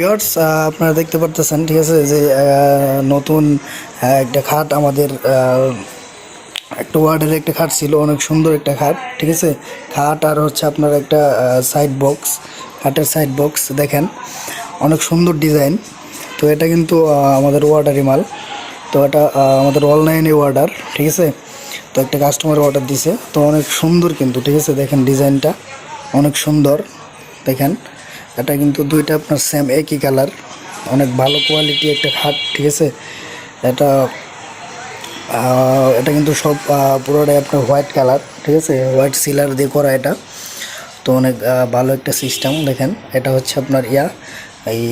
Viewers আপনারা দেখতে পারতেছেন, ঠিক আছে, যে নতুন একটা খাট আমাদের একটা ওয়ার্ডের একটা খাট ছিল, অনেক সুন্দর একটা খাট, ঠিক আছে? খাট আর হচ্ছে আপনার একটা সাইড বক্স খাটের সাইড বক্স দেখেন, অনেক সুন্দর ডিজাইন তো এটা কিন্তু আমাদের ওয়ার্ডারই মাল। তো এটা আমাদের অনলাইনে অর্ডার ঠিক আছে? তো একটা কাস্টমার অর্ডার দিছে। তো অনেক সুন্দর কিন্তু, ঠিক আছে? দেখেন ডিজাইনটা অনেক সুন্দর, দেখেন। এটা কিন্তু দুইটা আপনার সেম একই কালার অনেক ভালো কোয়ালিটি একটা খাট, ঠিক আছে? এটা এটা কিন্তু সব পুরোটাই আপনার হোয়াইট কালার ঠিক আছে? হোয়াইট সিলার দিয়ে করা এটা। তো অনেক ভালো একটা সিস্টেম দেখেন। এটা হচ্ছে আপনার ইয়া, এই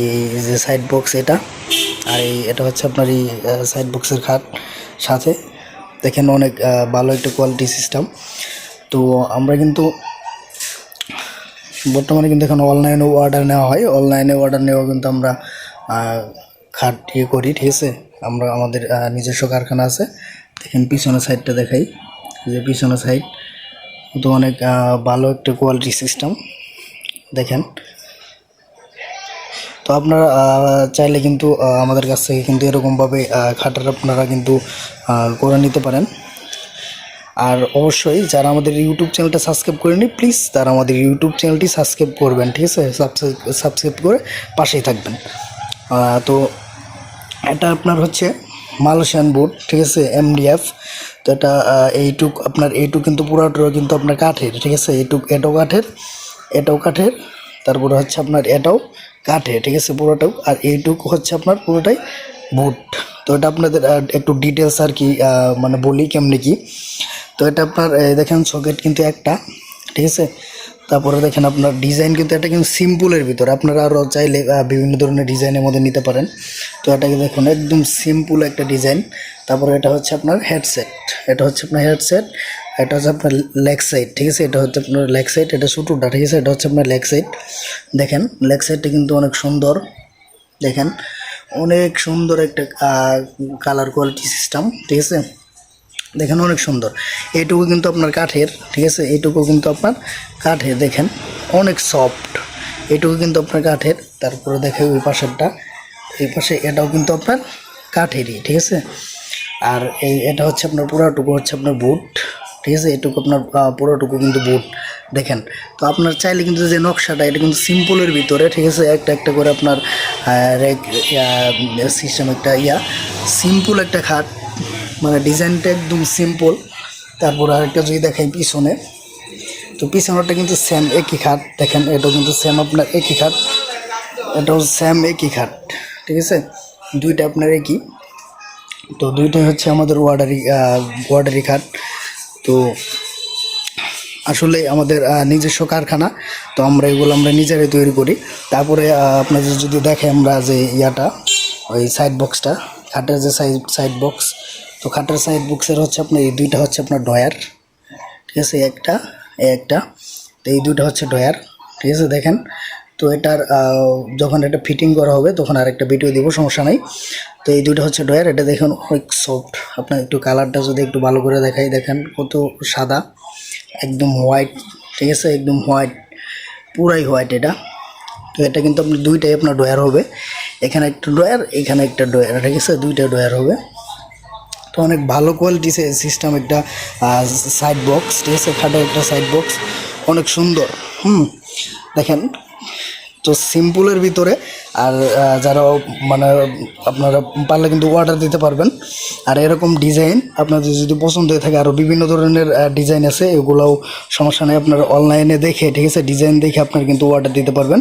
যে সাইড বক্স এটা। আর এই, এটা হচ্ছে আপনার এই সাইড বক্সের খাট সাথে। দেখেন অনেক ভালো একটা কোয়ালিটি সিস্টেম তো আমরা কিন্তু বর্তমানে কিন্তু এখন অনলাইনে অর্ডার নেওয়া হয়। অনলাইনে অর্ডার নেওয়া কিন্তু আমরা খাট ইয়ে করি, ঠিক আছে? আমরা আমাদের নিজস্ব কারখানা আছে। দেখেন পিছনের সাইডটা দেখাই। যে পিছনের সাইড তো অনেক ভালো একটা কোয়ালিটি সিস্টেম দেখেন। তো আপনারা চাইলে কিন্তু আমাদের কাছ থেকে কিন্তু এরকমভাবে খাটার আপনারা কিন্তু করে নিতে পারেন। আর অবশ্যই যারা আমাদের ইউটিউব চ্যানেলটা সাবস্ক্রাইব করেনি প্লিজ তারা আমাদের ইউটিউব চ্যানেলটি সাবস্ক্রাইব করবেন, ঠিক আছে? সাবস্ক্রাইব করে পাশেই থাকবেন। তো এটা আপনার হচ্ছে মালয়েশিয়ান বোর্ড ঠিক আছে? এমডিএফ তো এটা এইটুক আপনার, এইটুক কিন্তু পুরোটা কিন্তু আপনার কাঠের, ঠিক আছে? এইটুক এটাও কাঠের এটাও কাঠের, তারপরে হচ্ছে আপনার এটাও কাঠের, ঠিক আছে? পুরোটাও, আর এইটুক হচ্ছে আপনার পুরোটাই বুট তো এটা আপনাদের একটু ডিটেলস আর কি মানে বলি কেমনি কি। তো এটা আপনার দেখেন সকেট কিন্তু একটা, ঠিক আছে? তারপরে দেখেন আপনার ডিজাইন কিন্তু এটা কিন্তু সিম্পলের ভিতরে। আপনারা আরও চাইলে বিভিন্ন ধরনের ডিজাইনের মধ্যে নিতে পারেন। তো এটাকে দেখুন একদম সিম্পল একটা ডিজাইন তারপরে এটা হচ্ছে আপনার হেডসেট এটা হচ্ছে আপনার হেডসেট এটা হচ্ছে আপনার লেগ সাইড ঠিক আছে? এটা হচ্ছে আপনার লেগ সাইড এটা ছোটোটা ঠিক আছে? এটা হচ্ছে আপনার লেগ সাইড দেখেন লেগ সাইডটা কিন্তু অনেক সুন্দর। দেখেন, অনেক সুন্দর একটা কালার কোয়ালিটি সিস্টেম ঠিক আছে? দেখেন অনেক সুন্দর। এইটুকু কিন্তু আপনার কাঠের, ঠিক আছে? এইটুকু কিন্তু আপনার কাঠের, দেখেন? অনেক সফট এইটুকু কিন্তু আপনার কাঠের। তারপরে দেখে ওই পাশেরটা। এই পাশে এটাও কিন্তু আপনার কাঠেরই, ঠিক আছে? আর এই এটা হচ্ছে আপনার পুরোটুকু হচ্ছে আপনার বুট ঠিক আছে? এটুকু আপনার পুরোটুকু কিন্তু বুট দেখেন? তো আপনার চাইলে কিন্তু যে নকশাটা, এটা কিন্তু সিম্পলের ভিতরে, ঠিক আছে? একটা একটা করে আপনার সিস্টেম একটা ইয়া সিম্পল একটা খাট মানে ডিজাইনটা একদম সিম্পল তারপর আরেকটা যদি দেখাই পিছনে, তো পিছনেরটা কিন্তু সেম একই খাট। দেখেন, এটাও কিন্তু সেম আপনার একই খাট। এটাও সেম একই খাট, ঠিক আছে? দুইটা আপনার একই। তো দুইটাই হচ্ছে আমাদের ওয়ার্ডারি ওয়ার্ডারি খাট। তো আসলে আমাদের নিজস্ব কারখানা, তো আমরা এগুলো আমরা নিজেরাই তৈরি করি। তারপরে আপনাদের যদি দেখে আমরা যে ইয়াটা, ওই সাইড বক্সটা খাটের যে সাইড সাইড বক্স তো খাটার সাইড বুকসের হচ্ছে আপনার, এই দুইটা হচ্ছে আপনার ডয়ার ঠিক আছে? একটা একটা, তো এই দুইটা হচ্ছে ডয়ার ঠিক আছে? দেখেন, তো এটার যখন এটা ফিটিং করা হবে, তখন আর একটা ভিডিও দিব, সমস্যা নাই। তো এই দুইটা হচ্ছে ডয়ার এটা দেখুন অনেক সফট আপনার একটু কালারটা যদি একটু ভালো করে দেখাই, দেখেন কত সাদা, একদম হোয়াইট ঠিক আছে? একদম হোয়াইট পুরাই হোয়াইট এটা। তো এটা কিন্তু আপনি দুইটাই আপনার ডয়ার হবে। এখানে একটা ডয়ার এখানে একটা ডয়ার ঠিক আছে? দুইটা ডয়ার হবে। তো অনেক ভালো কোয়ালিটি সিস্টেম একটা সাইড বক্স আছে? খাটের একটা সাইড বক্স অনেক সুন্দর, হুম? দেখেন, তো সিম্পলের ভিতরে, আর যারা মানে আপনারা পারলে কিন্তু অর্ডার দিতে পারবেন। আর এরকম ডিজাইন আপনাদের যদি পছন্দ হয়ে থাকে আরও বিভিন্ন ধরনের ডিজাইন আছে, এগুলোও সমস্যা নেই, আপনারা অনলাইনে দেখে, ঠিক আছে? ডিজাইন দেখে আপনারা কিন্তু অর্ডার দিতে পারবেন,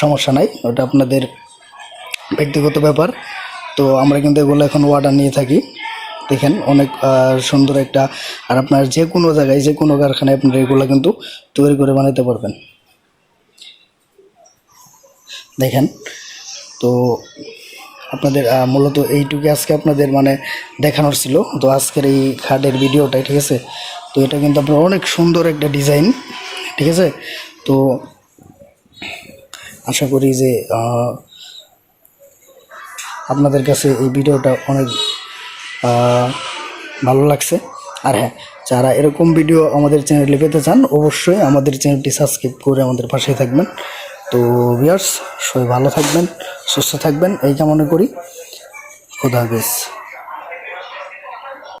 সমস্যা নাই, ওটা আপনাদের ব্যক্তিগত ব্যাপার। তো আমরা কিন্তু এগুলো এখন অর্ডার নিয়ে থাকি। দেখেন অনেক সুন্দর একটা, আর আপনার যে কোনো জায়গায়, যে কোনো কারখানায় আপনারা এগুলো কিন্তু তৈরি করে বানাতে পারবেন। দেখেন, তো আপনাদের মূলত এইটুকু আজকে আপনাদের মানে দেখানোর ছিল। তো আজকের এই খাটের ভিডিওটাই ঠিক আছে? তো এটা কিন্তু আপনার অনেক সুন্দর একটা ডিজাইন, ঠিক আছে? তো আশা করি যে আপনাদের কাছে এই ভিডিওটা অনেক ভালো লাগছে। আর হ্যাঁ যারা এরকম ভিডিও আমাদের চ্যানেলে পেতে চান, অবশ্যই আমাদের চ্যানেলটি সাবস্ক্রাইব করে আমাদের পাশে থাকবেন। তো ভিউয়ার্স সবাই ভালো থাকবেন, সুস্থ থাকবেন, এই কামনা করি। খুদা হাফেজ।